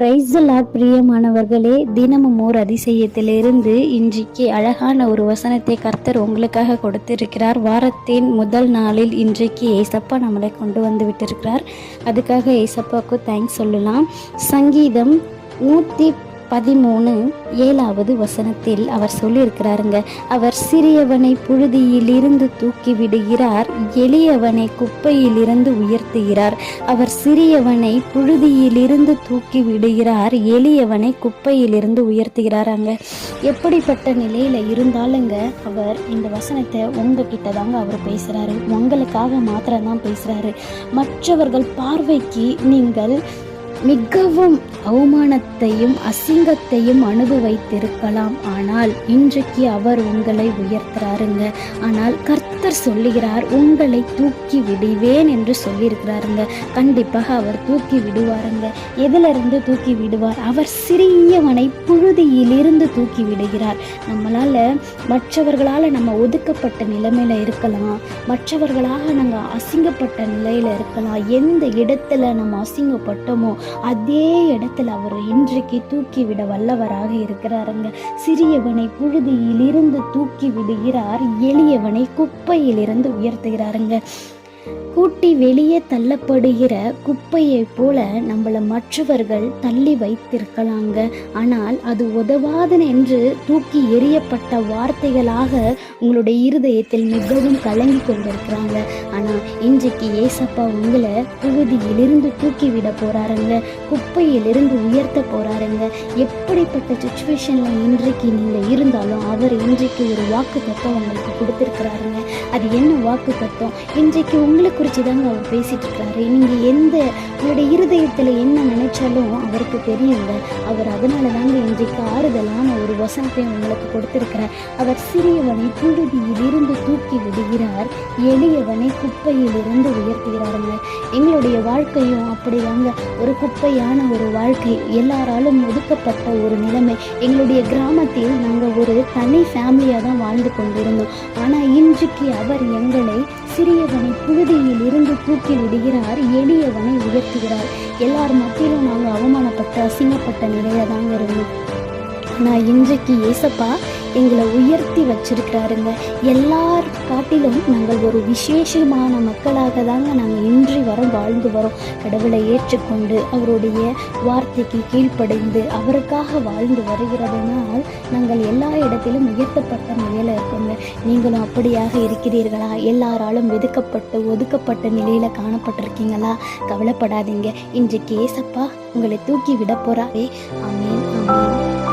Price lot பிரியமானவர்களே தினமும் ஓர் அதிசயத்திலிருந்து இன்றைக்கு அழகான ஒரு வசனத்தை கர்த்தர் உங்களுக்காக கொடுத்திருக்கிறார். வாரத்தின் முதல் நாளில் இன்றைக்கு ஏசப்பா நம்மளை கொண்டு வந்து விட்டிருக்கிறார். அதுக்காக ஏசப்பாவுக்கு தேங்க்ஸ் சொல்லலாம். சங்கீதம் நூற்றி பதிமூணு ஏழாவது வசனத்தில் அவர் சொல்லியிருக்கிறாருங்க அவர் சிறியவனை புழுதியிலிருந்து தூக்கி விடுகிறார் எளியவனை குப்பையிலிருந்து உயர்த்துகிறார். அவர் சிறியவனை புழுதியிலிருந்து தூக்கி விடுகிறார் எளியவனை குப்பையிலிருந்து உயர்த்துகிறாராங்க. எப்படிப்பட்ட நிலையில இருந்தாலுங்க அவர் இந்த வசனத்தை உங்ககிட்ட தாங்க அவர் பேசுறாரு. உங்களுக்காக மாத்திரம்தான் பேசுறாரு. மற்றவர்கள் பார்வைக்கு நீங்கள் மிகவும் அவமானத்தையும் அசிங்கத்தையும் அனுபவித்திருக்கலாம். ஆனால் இன்றைக்கு அவர் உங்களை உயர்த்துறாருங்க. ஆனால் கர்த்தர் சொல்லுகிறார் உங்களை தூக்கி விடுவேன் என்று சொல்லியிருக்கிறாருங்க. கண்டிப்பாக அவர் தூக்கி விடுவாருங்க. எதிலிருந்து தூக்கி விடுவார்? அவர் சிறியவனை புழுதியிலிருந்து தூக்கி விடுகிறார். நம்மளால் மற்றவர்களால் நம்ம ஒதுக்கப்பட்ட நிலைமையில் இருக்கலாம். மற்றவர்களாக நாங்கள் அசிங்கப்பட்ட நிலையில் இருக்கலாம். எந்த இடத்துல நம்ம அசிங்கப்பட்டோமோ அதே இடத்துல அவர் இன்றைக்கு தூக்கி விட வல்லவராக இருக்கிறாருங்க. சிறியவனை புழுதியிலிருந்து தூக்கி விடுகிறார் எளியவனை குப்பையிலிருந்து உயர்த்துகிறாருங்க. கூட்டி வெளியே தள்ளப்படுகிற குப்பையைப் போல நம்மளை மற்றவர்கள் தள்ளி வைத்திருக்கலாங்க. ஆனால் அது உதவாதனென்று தூக்கி எறியப்பட்ட வார்த்தைகளாக உங்களுடைய இருதயத்தில் மிகவும் கலங்கி கொண்டிருக்கிறாங்க. ஆனால் இன்றைக்கு ஏசப்பா உங்களை புகுதியிலிருந்து தூக்கி விட போறாருங்க. குப்பையிலிருந்து உயர்த்த போறாருங்க. எப்படிப்பட்ட சுச்சுவேஷனில் இன்றைக்கு நீங்கள் இருந்தாலும் அவர் இன்றைக்கு ஒரு வாக்கு தத்துவம் உங்களுக்கு கொடுத்துருக்குறாருங்க. அது என்ன வாக்கு தத்துவம் இன்றைக்கு உங்களை குறித்து தாங்க அவர் பேசிட்டு இருக்கிறாரு நீங்கள் எந்த உங்களுடைய இருதயத்தில் என்ன நினைச்சாலும் அவருக்கு தெரியுங்க. அவர் அதனால தாங்க இன்றைக்கு ஆறுதலான ஒரு வசனத்தை உங்களுக்கு கொடுத்துருக்கிறார். அவர் சிறியவனை புழுதியில் இருந்து தூக்கி விடுகிறார். எளியவனை குப்பையில் இருந்து உயர்த்துகிறாருங்க. எங்களுடைய வாழ்க்கையும் அப்படி தாங்க ஒரு குப்பையான ஒரு வாழ்க்கை. எல்லாராலும் ஒதுக்கப்பட்ட ஒரு நிலைமை. எங்களுடைய கிராமத்தில் நாங்கள் ஒரு தனி ஃபேமிலியாக தான் வாழ்ந்து கொண்டிருந்தோம். ஆனால் இன்றைக்கு அவர் எங்களை சிறியவனை புழுதியில் இருந்து தூக்கி விடுகிறார் எளியவனை உயர்த்துகிறார். எல்லார் மத்தியிலும் நாங்கள் அவமானப்பட்ட அசிங்கப்பட்ட நிலையில தாங்க இருந்தோம். ஆனால் இன்றைக்கு ஏசப்பா எங்களை உயர்த்தி வச்சிருக்கிறாருங்க. எல்லார் காட்டிலும் நாங்கள் ஒரு விசேஷமான மக்களாக தாங்க நாங்கள் எல்லாரும் வாழ்ந்து வரோம். கடவுளை ஏற்றுக்கொண்டு அவருடைய வார்த்தைக்கு கீழ்ப்படைந்து அவருக்காக வாழ்ந்து வருகிறதுனால் நாங்கள் எல்லா இடத்திலும் உயர்த்தப்பட்ட நிலையில் இருக்கோங்க. நீங்களும் அப்படியாக இருக்கிறீர்களா? எல்லாராலும் வெதுக்கப்பட்டு ஒதுக்கப்பட்ட நிலையில் காணப்பட்டிருக்கீங்களா? கவலைப்படாதீங்க. இன்றைக்கு ஏசப்பா உங்களை தூக்கி விட போறாரே. ஆமீன் ஆமீன்.